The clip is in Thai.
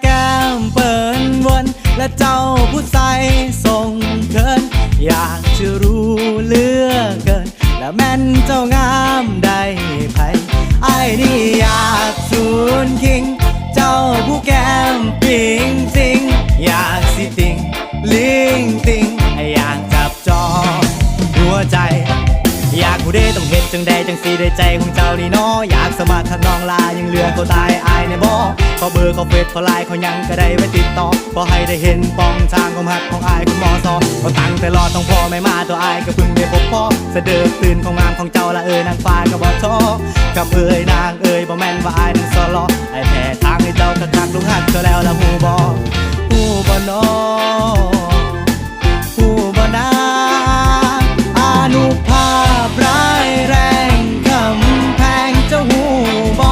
แก้มเปินวนและเจ้าผู้ใสทรงเคิน อยากจะรู้เลือเกิน และแม่นเจ้างามได้ไผไอ้นี่อยากสูนคิง เจ้าผู้แก้มปิงสิง อยากสิติง ลิงติง อยากจับจองหัวใจ อยากผู้ใดต้องเห็นจังใดจังสีได้ใจของเจ้านี่เนาะอยากสมัครข้างน้องลายังเหลือเขาตายอายในบ่ ขอเบอร์ขอเฟซขอไลน์ขอยังก็ได้ไว้ติดต่อขอให้ได้เห็นปองทางของหักของอายคุณมอซอขอตั้งแต่รอต้องพอไม่มาตัวอายก็เพึ่งได้พบพ่อเสด็จตื่นของงามของเจ้าละเอ่ยนางฟ้าก็บ่ท้อกับเอ่ยนางเอ่ยบ่แม่นว่าอายนั้นสอลอ